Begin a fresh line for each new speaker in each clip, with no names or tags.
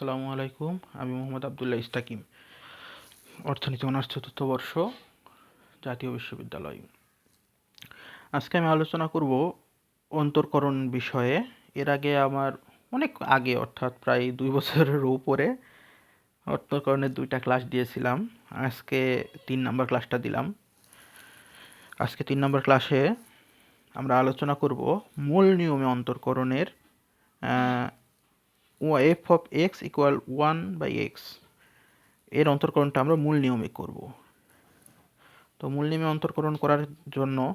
আসসালামু আলাইকুম, আমি মোহাম্মদ আবদুল্লাহ ইস্তাকিম, অর্থনীতি অনার্স চতুর্থ বর্ষ, জাতীয় বিশ্ববিদ্যালয়। আজকে আমি আলোচনা করব অন্তর্করণ বিষয়ে। এর আগে আমার অনেক আগে, অর্থাৎ প্রায় দুই বছরের উপরে, অন্তর্করণের দুইটা ক্লাস দিয়েছিলাম। আজকে তিন নম্বর ক্লাসটা দিলাম। আজকে তিন নম্বর ক্লাসে আমরা আলোচনা করব মূল নিয়মে অন্তর্করণের f of x equal one by এক্সের অন্তর্করণটা আমরা মূল নিয়মে করব। তো মূল নিয়মে অন্তর্করণ করার জন্য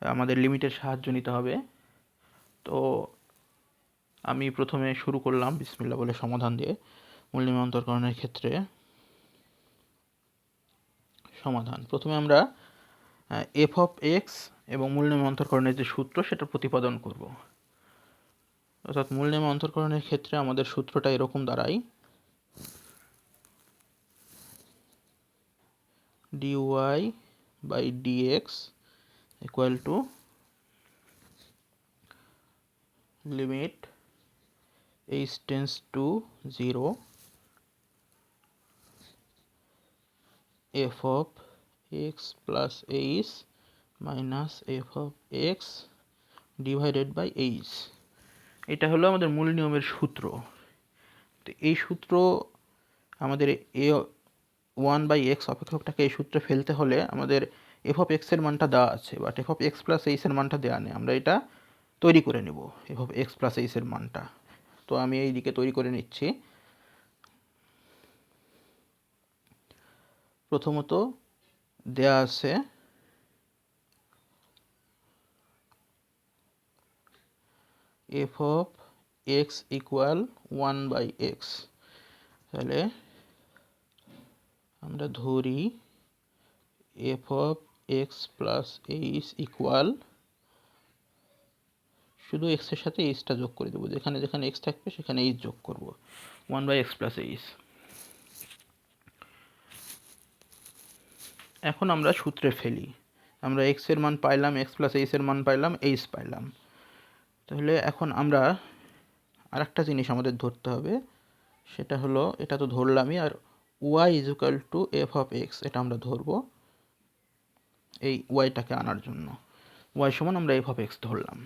আমাদের লিমিটের সাহায্য নিতে হবে। তো আমি প্রথমে শুরু করলাম বিসমিল্লা বলে সমাধান দিয়ে। মূল নিয়মে অন্তর্করণের ক্ষেত্রে সমাধান। প্রথমে আমরা এফ অফ এক্স এবং মূল নিয়মে অন্তর্করণের যে সূত্র সেটা প্রতিপাদন করব। অর্থাৎ মূল নেমে অন্তর্করণের ক্ষেত্রে আমাদের সূত্রটা এরকম দাঁড়ায়। dy by dx equal to limit h tends to zero f of x plus h minus f of x divided by h এটা হলো আমাদের মূল নিয়মের সূত্র। তো এই সূত্র আমাদের এ ওয়ান বাই এক্স অপেক্ষকটাকে এই সূত্রে ফেলতে হলে আমাদের এফ অফ এক্সের মানটা দেওয়া আছে but f of x plus এইসের মানটা দেওয়া নেই। আমরা এটা তৈরি করে নেব এফ অফ এক্স প্লাস এইসের মানটা। তো আমি এই দিকে তৈরি করে নিচ্ছি। প্রথমত দেয়া আছে f of x equal one by x তাহলে আমরা ধরি f of x plus h equal শুধু এক্সের সাথে এইচটা যোগ করে দেবো। যেখানে যেখানে এক্স থাকবে, সেখানে এইচ যোগ করব। One by x plus h এখন আমরা সূত্রে ফেলি। আমরা এক্সের মান পাইলাম এক্স প্লাস এইচের মান পাইলাম এইচ পাইলাম। তাহলে এখন আমরা আর একটা জিনিস আমাদের ধরতে হবে। সেটা হলো, এটা তো ধরলামই, আর y is equal to f of x এটা আমরা ধরব এই ওয়াইটাকে আনার জন্য। ওয়াই সমান আমরা এফ অফ এক্স ধরলাম।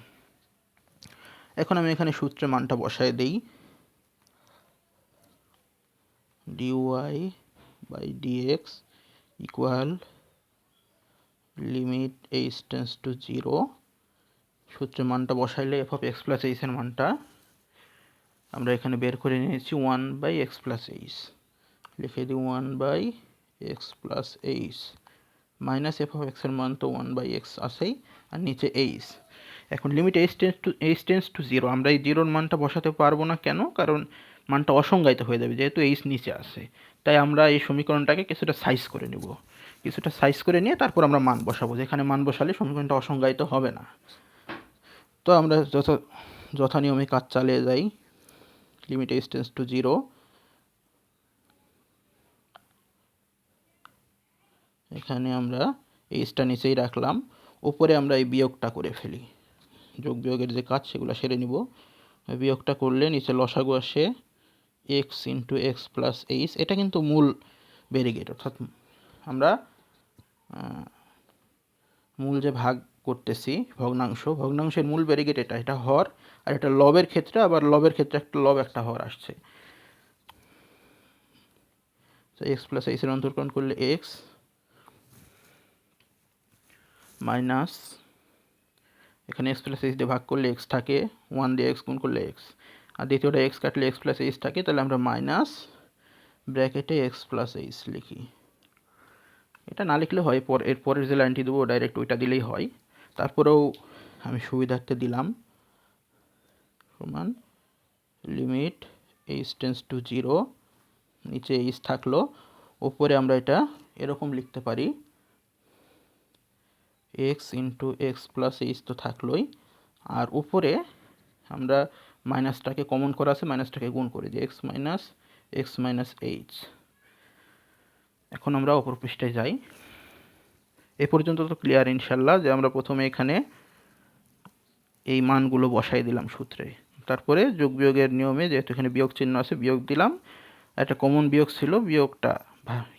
এখন আমি এখানে সূত্রে মানটা বসায় দিই। Dy by dx equal limit h tends to zero সূত্রের মানটা বসাইলে এফ অফ এক্স প্লাস এইচের মানটা আমরা এখানে বের করে নিয়েছি one by x plus h লিখে দিই one by x plus h minus f of এক্সের মান তো ওয়ান বাই এক্স আসেই আর নিচে এইচ এখন limit h tends to h tends to zero আমরা এই জিরোর মানটা বসাতে পারব না কেন? কারণ মানটা অসংজ্ঞায়িত হয়ে যাবে, যেহেতু এইচ নিচে আসে তাই আমরা এই সমীকরণটাকে কিছুটা সাইজ করে নেব। কিছুটা সাইজ করে নিয়ে তারপর আমরা মান বসাবো। যেখানে মান বসালে সমীকরণটা অসংজ্ঞায়িত হবে না। তো আমরা যথা যথা নিয়মে কাজ চালিয়ে যাই। Limit h tends to zero এখানে আমরা এইচটা নিচেই রাখলাম। উপরে আমরা এই বিয়োগটা করে ফেলি। যোগ বিয়োগের যে কাজ, সেগুলো সেরে নিব। বিয়োগটা করলে নিচে লসাগু আসে x into x plus h এটা কিন্তু মূল ব্যারিগেট অর্থাৎ আমরা মূল যে ভাগ করতেছি, ভগ্নাংশ। ভগ্নাংশের মূল ব্যারিগেট এটা এটা হর, আর এটা লবের ক্ষেত্রে, আবার লবের ক্ষেত্রে একটা লব, একটা হর আসছে। তো এক্স প্লাস এইচের অন্তর্করণ করলে এক্স মাইনাস এখানে এক্স প্লাস এইচ দিয়ে ভাগ করলে এক্স থাকে ওয়ান দিয়ে এক্স গুণ করলে এক্স আর দ্বিতীয়টা এক্স কাটলে এক্স প্লাস এইচ থাকে, তাহলে আমরা মাইনাস ব্র্যাকেটে এক্স প্লাস এইচ লিখি। এটা না লিখলে হয়, পর এর পরের যে লাইনটি দেবো ডাইরেক্ট ওইটা দিলেই হয়। তারপরেও আমি সুবিধার্থে দিলাম। সমান limit h tends to zero নিচে এইচ থাকল ওপরে আমরা এটা এরকম লিখতে পারি। X into x plus h তো থাকলোই, আর উপরে আমরা মাইনাসটাকে কমন করা আছে মাইনাসটাকে গুণ করে দিই x minus x minus h এখন আমরা অপর পৃষ্ঠায় যাই। এ পর্যন্ত তো ক্লিয়ার ইনশাল্লাহ যে আমরা প্রথমে এখানে এই মানগুলো বসাই দিলাম সূত্রে। তারপরে যোগ বিয়োগের নিয়মে যেহেতু এখানে বিয়োগ চিহ্ন আছে, বিয়োগ দিলাম। একটা কমন বিয়োগ ছিল, বিয়োগটা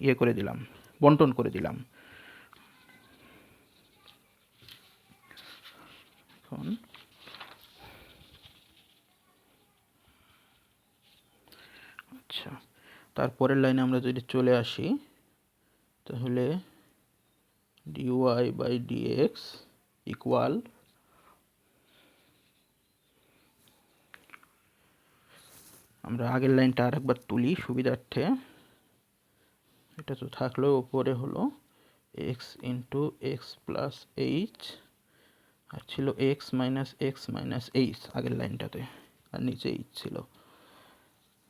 ইয়ে করে দিলাম, বন্টন করে দিলাম। আচ্ছা তারপরের লাইনে আমরা যদি চলে আসি, তাহলে ডিওয়াই বাই ডিএক্স ইকুয়াল আমরা আগের লাইনটা আর একবার তুলি সুবিধার্থে। এটা তো থাকল উপরে হলো x into x plus h আর ছিল x minus x minus h আগের লাইনটাতে, আর নিচে এইচ ছিল।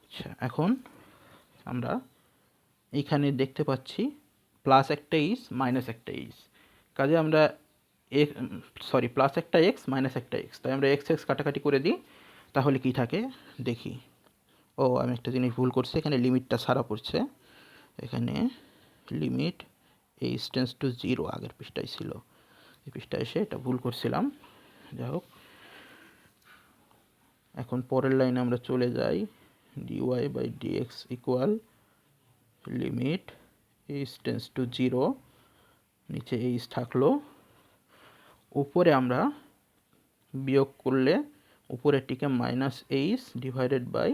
আচ্ছা এখন আমরা এইখানে দেখতে পাচ্ছি প্লাস একটা ইস মাইনাস একটা ইস কাজে আমরা এক সরি প্লাস একটা এক্স মাইনাস একটা এক্স তাই আমরা এক্স এক্স কাটাকাটি করে দিই, তাহলে কি থাকে? দেখি। ও, আমি একটা জিনিস ভুল করছি, এখানে লিমিটটা সারা পড়ছে। এখানে limit h tends to zero আগের পৃষ্ঠায় ছিল। এই পৃষ্ঠায় এসে এটা ভুল করছিলাম। যাই হোক। এখন পরের লাইনে আমরা চলে যাই। Dy by dx equal limit h tends to zero নিচে এইচ থাকল। উপরে আমরা বিয়োগ করলে উপরেরটিকে minus h divided by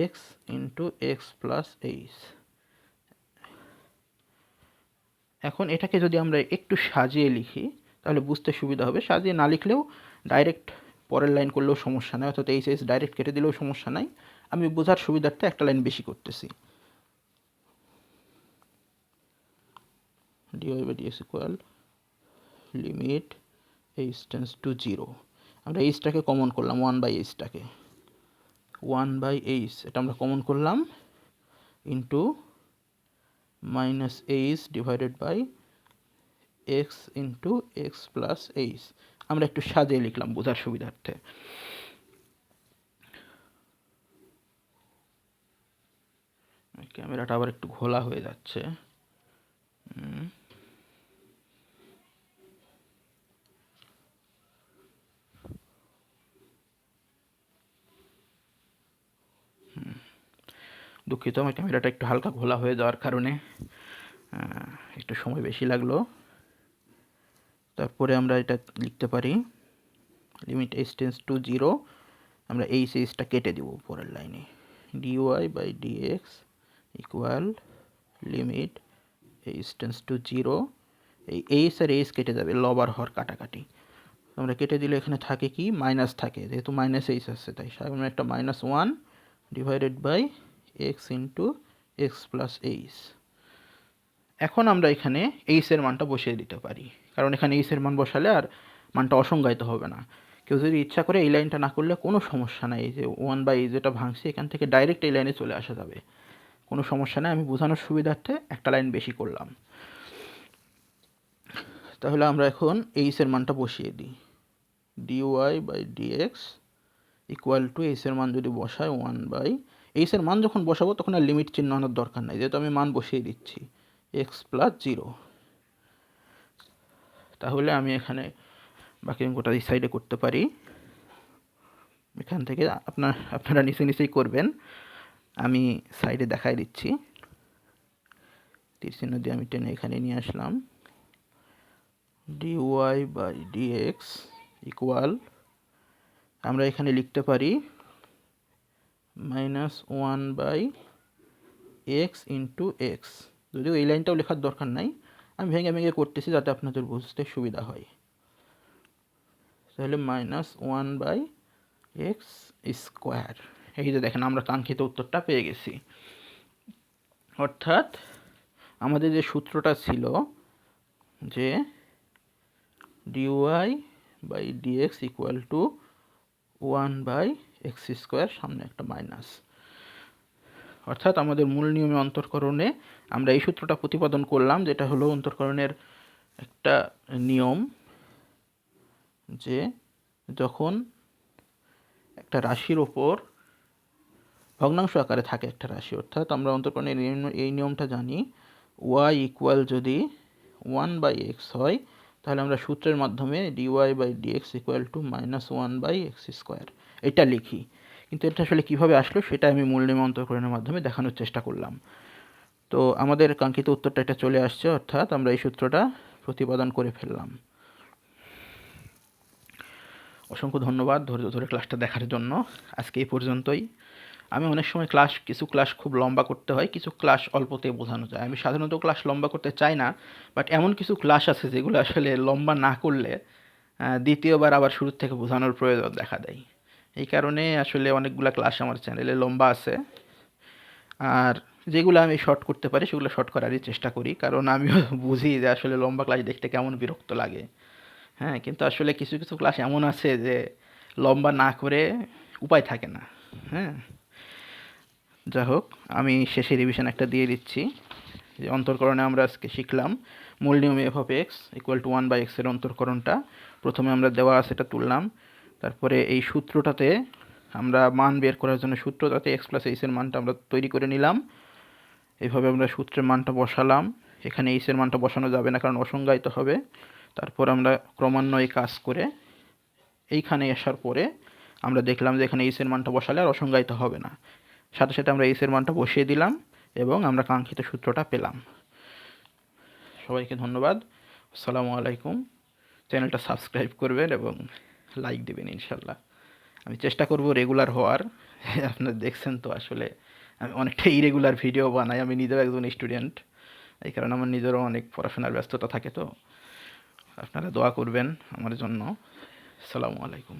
x into x plus h এখন এটাকে যদি আমরা একটু সাজিয়ে লিখি, তাহলে বুঝতে সুবিধা হবে। সাজিয়ে না লিখলেও ডাইরেক্ট পরের লাইন করলেও সমস্যা নাই, অর্থাৎ এইচ এইচ ডাইরেক্ট কেটে দিলেও সমস্যা নাই। আমি বোঝার সুবিধার্থে একটা লাইন বেশি করতেছি। Dy by dx equal limit h tends to zero আমরা এইচটাকে কমন করলাম ওয়ান বাই এইচটাকে ওয়ান বাই এইচ এটা আমরা কমন করলাম into minus h divided by x into x plus h আমরা একটু সাজিয়ে লিখলাম বোঝার সুবিধার্থে। ক্যামেরাটা আবার একটু ঘোলা হয়ে যাচ্ছে। দুঃখিত, আমার ক্যামেরাটা একটু হালকা ঘোলা হয়ে যাওয়ার কারণে একটু সময় বেশি লাগল। তারপরে আমরা এটা লিখতে পারি limit h tends to zero আমরা এইচ এইচটা কেটে দেবো পরের লাইনে। Dy by dx equal limit h tends to zero এই এইচ আর এইচ কেটে যাবে, লবার হর কাটাকাটি। আমরা কেটে দিলে এখানে থাকে কি? মাইনাস থাকে, যেহেতু মাইনাস এইচ আসছে তাই সামনে একটা minus one divided by x into x plus h এখন আমরা এখানে এইচের মানটা বসিয়ে দিতে পারি। কারণ এখানে এইচের মান বসালে আর মানটা অসংজ্ঞায়িত হবে না। কেউ যদি ইচ্ছা করে এই লাইনটা না করলে কোনো সমস্যা নাই। এই যে ওয়ান বাই যেটা ভাঙছি, এখান থেকে ডাইরেক্ট এই লাইনে চলে আসা যাবে। কোনো সমস্যা নেই, আমি বোঝানোর সুবিধার্থে একটা লাইন বেশি করলাম। তাহলে আমরা এখন এইচের মানটা বসিয়ে দিই। Dy by dx equal to এইচের মান যদি বসায় ওয়ান বাই এইচের মান যখন বসাবো, তখন আর লিমিট চিহ্ন আনার দরকার নাই। যেহেতু আমি মান বসিয়ে দিচ্ছি এক্স প্লাস জিরো তাহলে আমি এখানে বাকি অঙ্কটা এই সাইডে করতে পারি। এখান থেকে আপনার, আপনারা নিচে নিচেই করবেন। আমি সাইডে দেখাই দিচ্ছি। তীর চিহ্ন দিয়ে আমি টেনে এখানে নিয়ে আসলাম। ডিওয়াই বাই ডিএক্স ইকুয়াল আমরা এখানে লিখতে পারি minus one by x into x যদিও এই লাইনটাও লেখার দরকার নাই। আমি ভেঙে ভেঙে করতেছি যাতে আপনাদের বুঝতে সুবিধা হয়। তাহলে minus one by x square এই যে দেখেন, আমরা কাঙ্ক্ষিত উত্তরটা পেয়ে গেছি। অর্থাৎ আমাদের যে সূত্রটা ছিল যে dy by dx equal to one by x square, সামনে একটা মাইনাস। অর্থাৎ আমাদের মূল নিয়মে অন্তর্করণে আমরা এই সূত্রটা প্রতিপাদন করলাম, যেটা হলো অন্তর্করণের একটা নিয়ম যে যখন একটা রাশির ওপর ভগ্নাংশ আকারে থাকে একটা রাশি, অর্থাৎ আমরা অন্তর্করণের এই নিয়ম- এই নিয়মটা জানি ওয়াই ইকুয়াল যদি ওয়ান বাই এক্স হয় তাহলে আমরা সূত্রের মাধ্যমে dy by dx equal to minus one by x square এটা লিখি। কিন্তু এটা আসলে কীভাবে আসলো সেটা আমি মূল নিমন্ত্রণের মাধ্যমে দেখানোর চেষ্টা করলাম। তো আমাদের কাঙ্ক্ষিত উত্তরটা এটা চলে আসছে, অর্থাৎ আমরা এই সূত্রটা প্রতিপাদন করে ফেললাম। অসংখ্য ধন্যবাদ ধৈর্য ধরে ক্লাসটা দেখার জন্য। আজকে এই পর্যন্তই। আমি অনেক সময় ক্লাস কিছু ক্লাস খুব লম্বা করতে হয়, কিছু ক্লাস অল্পতে বোঝানো যায়। আমি সাধারণত ক্লাস লম্বা করতে চাই না বাট এমন কিছু ক্লাস আছে যেগুলো আসলে লম্বা না করলে দ্বিতীয়বার আবার শুরু থেকে বোঝানোর প্রয়োজন দেখা দেয়। এই কারণে আসলে অনেকগুলো ক্লাস আমার চ্যানেলে লম্বা আছে। আর যেগুলো আমি শর্ট করতে পারি, সেগুলো শর্ট করারই চেষ্টা করি, কারণ আমিও বুঝি যে আসলে লম্বা ক্লাস দেখতে কেমন বিরক্ত লাগে। হ্যাঁ কিন্তু আসলে কিছু কিছু ক্লাস এমন আছে যে লম্বা না করে উপায় থাকে না। হ্যাঁ। যা হোক, আমি শেষে রিভিশন একটা দিয়ে দিচ্ছি। যে অন্তর্করণে আমরা আজকে শিখলাম মূল নিয়ম f of x equal to one by এক্সের অন্তর্করণটা। প্রথমে আমরা দেওয়া এটা তুললাম। তারপরে এই সূত্রটাতে আমরা মান বের করার জন্য সূত্রটাতে এক্স প্লাস এইসের মানটা আমরা তৈরি করে নিলাম। এইভাবে আমরা সূত্রের মানটা বসালাম। এখানে এইসের মানটা বসানো যাবে না, কারণ অসংজ্ঞায়িত হবে। তারপর আমরা ক্রমান্বয়ে কাজ করে এইখানে আসার পরে আমরা দেখলাম যে এখানে এইসের মানটা বসালে আর অসংজ্ঞায়িত হবে না। সাথে সাথে আমরা এইসের মানটা বসিয়ে দিলাম এবং আমরা কাঙ্ক্ষিত সূত্রটা পেলাম। সবাইকে ধন্যবাদ। আসসালামু আলাইকুম। চ্যানেলটা সাবস্ক্রাইব করবেন এবং লাইক দেবেন ইনশাল্লাহ আমি চেষ্টা করব রেগুলার হওয়ার। আপনারা দেখছেন তো আসলে আমি অনেকটা ইরেগুলার ভিডিও বানাই। আমি নিজেও একজন স্টুডেন্ট এই কারণে আমার নিজেরও অনেক পড়াশোনার ব্যস্ততা থাকে তো। আপনারা দোয়া করবেন আমার জন্য। আসসালামু আলাইকুম।